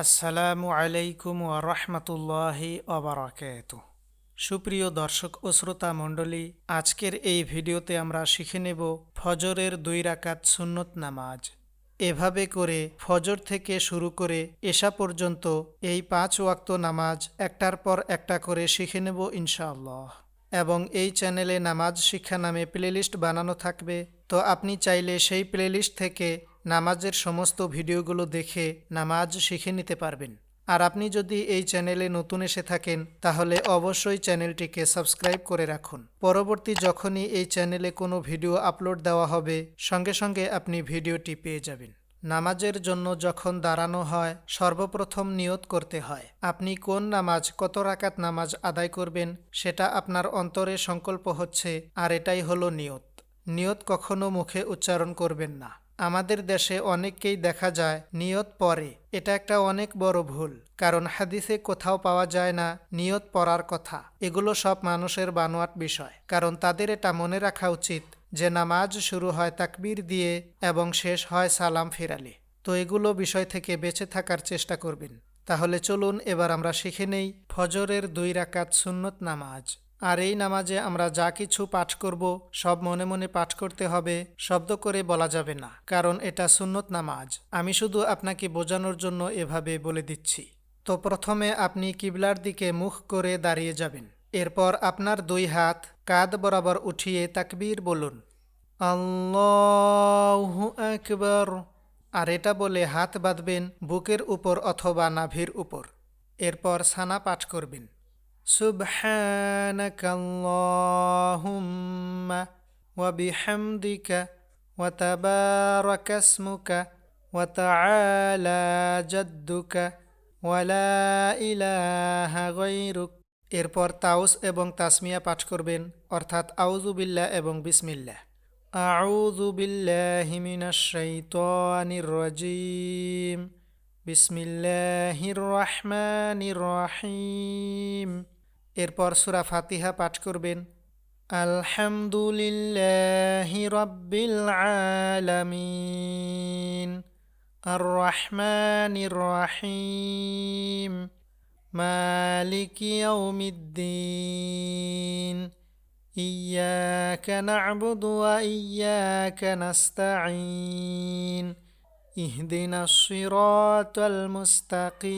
আসসালামু আলাইকুম ওরহমতুল্লাহি অবরাকাত সুপ্রিয় দর্শক ও শ্রোতা মণ্ডলী, আজকের এই ভিডিওতে আমরা শিখে নেব ফজরের দুই রাকাত সুন্নত নামাজ। এভাবে করে ফজর থেকে শুরু করে এশা পর্যন্ত এই পাঁচ ওয়াক্ত নামাজ একটার পর একটা করে শিখে নেব ইনশাআল্লাহ। এবং এই চ্যানেলে নামাজ শিক্ষা নামে প্লেলিস্ট বানানো থাকবে, তো আপনি চাইলে সেই প্লেলিস্ট থেকে নামাজের সমস্ত ভিডিওগুলো দেখে নামাজ শিখে নিতে পারবেন। আর আপনি যদি এই চ্যানেলে নতুন এসে থাকেন, তাহলে অবশ্যই চ্যানেলটিকে সাবস্ক্রাইব করে রাখুন। পরবর্তী যখনই এই চ্যানেলে কোনো ভিডিও আপলোড দেওয়া হবে, সঙ্গে সঙ্গে আপনি ভিডিওটি পেয়ে যাবেন। নামাজের জন্য যখন দাঁড়ানো হয়, সর্বপ্রথম নিয়ত করতে হয়, আপনি কোন নামাজ, কত রাকাত নামাজ আদায় করবেন, সেটা আপনার অন্তরে সংকল্প হচ্ছে, আর এটাই হলো নিয়ত। নিয়ত কখনো মুখে উচ্চারণ করবেন না। আমাদের দেশে অনেককেই দেখা যায় নিয়ত পরে। এটা একটা অনেক বড় ভুল, কারণ হাদিসে কোথাও পাওয়া যায় না নিয়ত পড়ার কথা। এগুলো সব মানুষের বানোয়াট বিষয়, কারণ তাদের এটা মনে রাখা উচিত যে নামাজ শুরু হয় তাকবির দিয়ে এবং শেষ হয় সালাম ফিরালে। তো এগুলো বিষয় থেকে বেঁচে থাকার চেষ্টা করবেন। তাহলে চলুন এবার আমরা শিখে নেই ফজরের দুই রাকাত সুন্নত নামাজ। আর এই নামাজে আমরা যা কিছু পাঠ করব, সব মনে মনে পাঠ করতে হবে, শব্দ করে বলা যাবে না, কারণ এটা সুন্নত নামাজ। আমি শুধু আপনাকে বোঝানোর জন্য এভাবে বলে দিচ্ছি। তো প্রথমে আপনি কিবলার দিকে মুখ করে দাঁড়িয়ে যাবেন। এরপর আপনার দুই হাত কাঁধ বরাবর উঠিয়ে তাকবীর বলুন, আল্লাহু আকবর। আর এটা বলে হাত বাঁধবেন বুকের উপর অথবা নাভির উপর। এরপর সানা পাঠ করবেন। سبحانك اللهم وبحمدك وتبارك اسمك وتعالى جدك ولا إله غيرك এরপর তাউস এবং তাসমিয়া পাঠ করবেন অর্থাৎ আউযু বিল্লাহ এবং বিসমিল্লাহ আউযু বিল্লাহি মিনাশ শাইতানির রাজিম বিসমিল্লাহির রহমানির রহিম এরপর সুরা ফাতিহা পাঠ করবেন আলহামদুলিল্লাহি রব্বিল আলামিন আর রহমানির রহিম মালিক ইয়াউমিদ্দিন إياك نعبد وإياك نستعين اهدنا الصراط المستقيم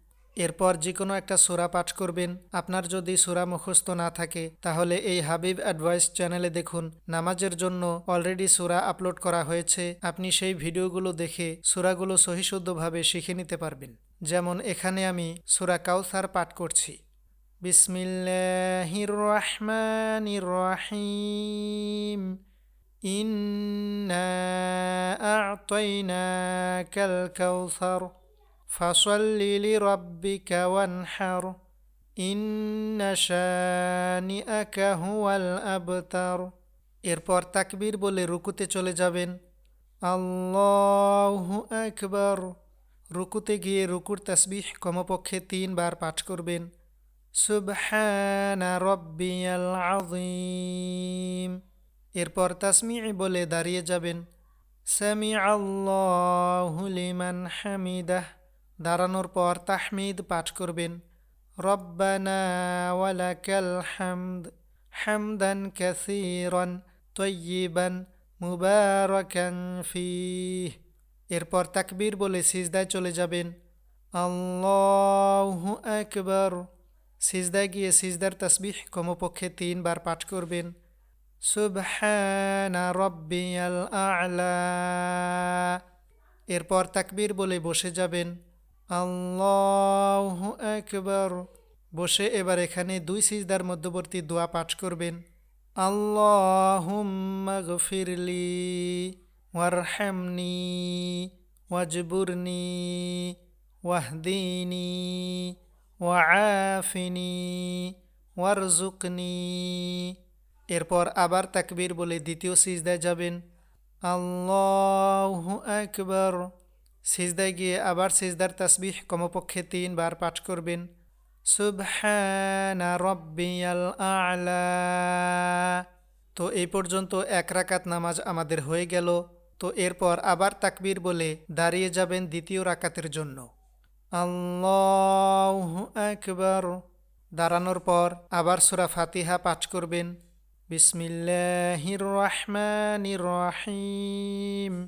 এরপর যে কোনো একটা সুরা পাঠ করবেন। আপনার যদি সুরা মুখস্থ না থাকে, তাহলে এই হাবিব অ্যাডভাইস চ্যানেলে দেখুন, নামাজের জন্য অলরেডি সুরা আপলোড করা হয়েছে। আপনি সেই ভিডিওগুলো দেখে সুরাগুলো সহিশুদ্ধভাবে শিখে নিতে পারবেন। যেমন এখানে আমি সুরা কাউসার পাঠ করছি। বিসমিল্লাহির রহমানির রহিম। ইন্না আ'তাইনাকাল কাউসার। فصل لربك وانحر إن شانئك هو الأبتر এরপর তাকবীর বলে রুকুতে চলে যাবেন আল্লাহু আকবার রুকুতে গিয়ে রুকুর তাসবিহ কমপক্ষে তিনবার পাঠ করবেন সুবহানা রব্বিয়াল আযীম এরপর তাসমি বলে দাঁড়িয়ে যাবেন সামি আল্লাহু লিমান হামিদাহ দাঁড়ানোর পর তাহমিদ পাঠ করবেন, রব্বানা হামদ, হামদান কাসীরান তয়্যিবান মুবারাকান ফিহ। এরপর তাকবীর বলে সিজদায় চলে যাবেন, আল্লাহু আকবার। সিজদায় গিয়ে সিজদার তসবিহ কমপক্ষে তিনবার পাঠ করবেন, সুবহানা রব্বিয়াল আ'লা। এরপর তাকবীর বলে বসে যাবেন আল্লাহু আকবার। বসে এবার এখানে দুই সিজদার মধ্যবর্তী দোয়া পাঠ করবেন। আল্লাহুম্মা গফিরলি, ওয়ারহামনি, ওয়াজবুরনি, ওয়াহদিনি, ওয়াআফিনি ওয়ারজুকনি এরপর আবার তাকবীর বলে দ্বিতীয় সিজদায় যাবেন। আল্লাহু আকবর। সিজদায় গিয়ে আবার সিজদার তাসবিহ কমপক্ষে তিনবার পাঠ করবেন। সুবহানা রব্বিয়াল আলা। তো এই পর্যন্ত এক রাকাত নামাজ আমাদের হয়ে গেল। তো এরপর আবার তাকবীর বলে দাঁড়িয়ে যাবেন দ্বিতীয় রাকাতের জন্য। আল্লাহ একবার দাঁড়ানোর পর আবার সুরা ফাতিহা পাঠ করবেন। বিসমিল্লাহির রহমানির রহিম।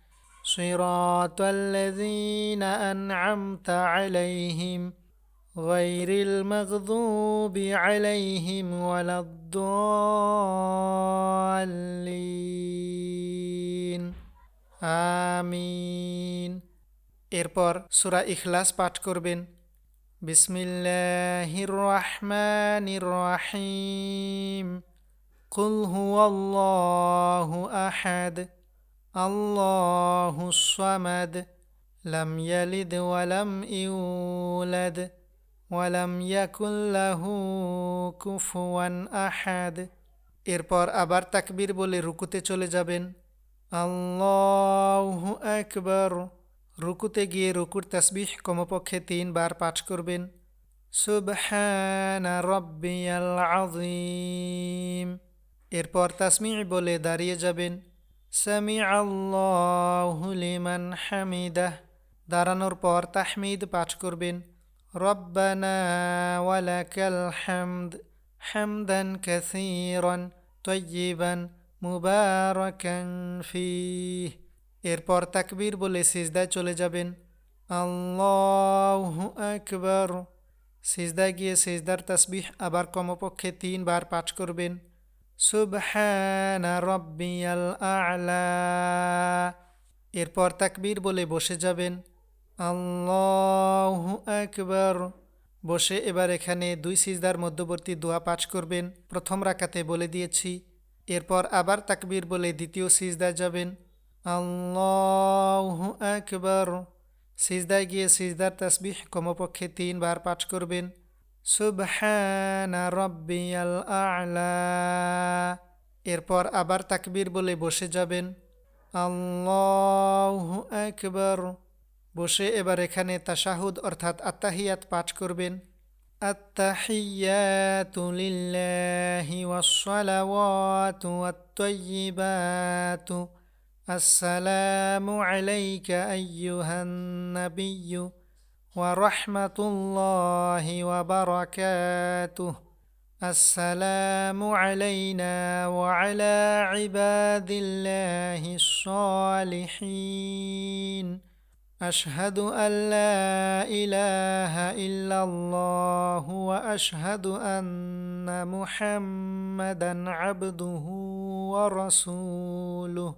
صراط الذين أنعمت عليهم غير المغضوب عليهم ولا الضالين আমিন এরপর সুরা ইখলাস পাঠ করবেন বিসমিল্লাহির রহমানির রহিম কুল হুয়াল্লাহু আহাদ আল্লাহু সামাদ লাম ইয়ালিদ ওয়ালাম ইউলাদ ওয়ালাম ইয়াকুল লাহু কুফুয়ান আহাদ এরপর আবার তাকবীর বলে রুকুতে চলে যাবেন। আল্লাহু আকবর। রুকুতে গিয়ে রুকুর তসবিহ কমপক্ষে তিনবার পাঠ করবেন। সুবহানা রব্বিয়াল আযীম। এরপর তাসমি বলে দাঁড়িয়ে যাবেন। সামি আল্লাহু লিমান হামিদাহ দাঁড়ানোর পর তাহমিদ পাঠ করবেন। রব্বানা ওয়ালাকাল হামদ, হামদান কাসীরান তয়্যিবান মুবারকান ফিহ। এরপর তাকবীর বলে সিজদায় চলে যাবেন। আল্লাহু আকবর। সিজদায় গিয়ে সিজদার তসবিহ আবার কমপক্ষে তিনবার পাঠ করবেন। সুবহানা রব্বিয়াল আলা। এরপর তাকবীর বলে বসে যাবেন। আল্লাহু আকবর। বসে এবার এখানে দুই সিজদার মধ্যবর্তী দোয়া পাঠ করবেন। প্রথম রাকাতে বলে দিয়েছি। এরপর আবার তাকবীর বলে দ্বিতীয় সিজদায় যাবেন। আল্লাহু আকবর। সিজদায় গিয়ে সিজদার তসবিহ কমপক্ষে তিনবার পাঠ করবেন। সুবহানা রব্বিয়াল আলা এরপর আবার তাকবীর বলে বসে যাবেন আল্লাহু আকবর বসে এবার এখানে তাশাহুদ অর্থাৎ আত্মাহিয়াত পাঠ করবেন التحيات لله والصلوات والطيبات السلام عليك أيها النبي ورحمة الله وبركاته السلام علينا وعلى عباد الله الصالحين أشهد أن لا إله إلا الله وأشهد أن محمدا عبده ورسوله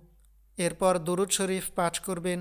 এরপর দুরুদ শরীফ পাঠ করবেন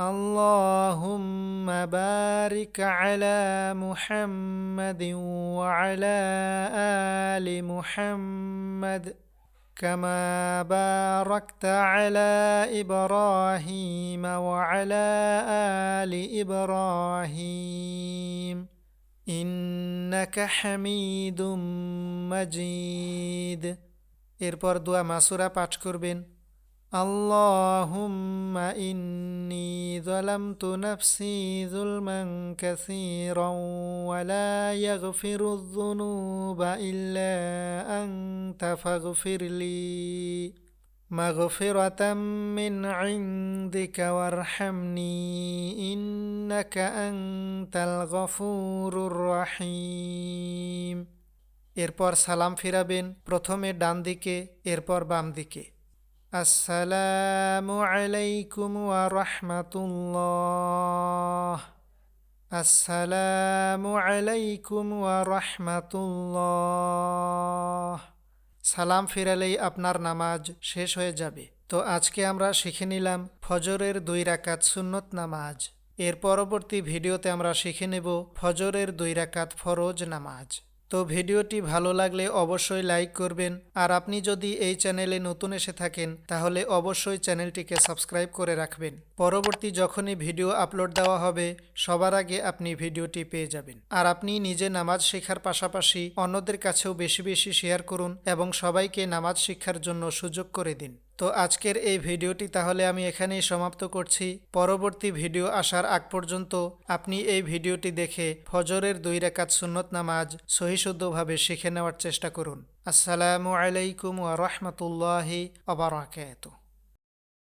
اللهم بارك على محمد وعلى آل محمد كما باركت على إبراهيم وعلى آل إبراهيم إنك حميد مجيد এরপর দোয়া মাসুরা পাঠ করবেন اللهم إني ظلمت نفسي ظلما كثيرا ولا يغفر الذنوب إلا أنت فاغفر لي مغفرة من عندك وارحمني إنك أنت الغفور الرحيم এরপর সালাম ফিরাবেন প্রথমে ডান দিকে এরপর বাম দিকে আসসালামু আলাইকুম ওয়া রাহমাতুল্লাহ। আসসালামু আলাইকুম ওয়া রাহমাতুল্লাহ। সালাম ফিরালেই আপনার নামাজ শেষ হয়ে যাবে। তো আজকে আমরা শিখে নিলাম ফজরের দুই রাকাত সুন্নত নামাজ। এর পরবর্তী ভিডিওতে আমরা শিখে নেব ফজরের দুই রাকাত ফরজ নামাজ। তো ভিডিওটি ভালো লাগলে অবশ্যই লাইক করবেন। আর আপনি যদি এই চ্যানেলে নতুন এসে থাকেন, তাহলে অবশ্যই চ্যানেলটিকে সাবস্ক্রাইব করে রাখবেন। পরবর্তী যখনই ভিডিও আপলোড দেওয়া হবে, সবার আগে আপনি ভিডিওটি পেয়ে যাবেন। আর আপনি নিজে নামাজ শেখার পাশাপাশি অন্যদের কাছেও বেশি বেশি শেয়ার করুন এবং সবাইকে নামাজ শিক্ষার জন্য সুযোগ করে দিন। তো আজকের এই ভিডিওটি তাহলে আমি এখানেই সমাপ্ত করছি। পরবর্তী ভিডিও আসার আগ পর্যন্ত আপনি এই ভিডিওটি দেখে ফজরের দুই রেখাত সুন্নত নামাজ সহিশুদ্ধভাবে শিখে নেওয়ার চেষ্টা করুন। আসসালামু আলাইকুম ওয়া রাহমাতুল্লাহি ওয়া বারাকাতুহু।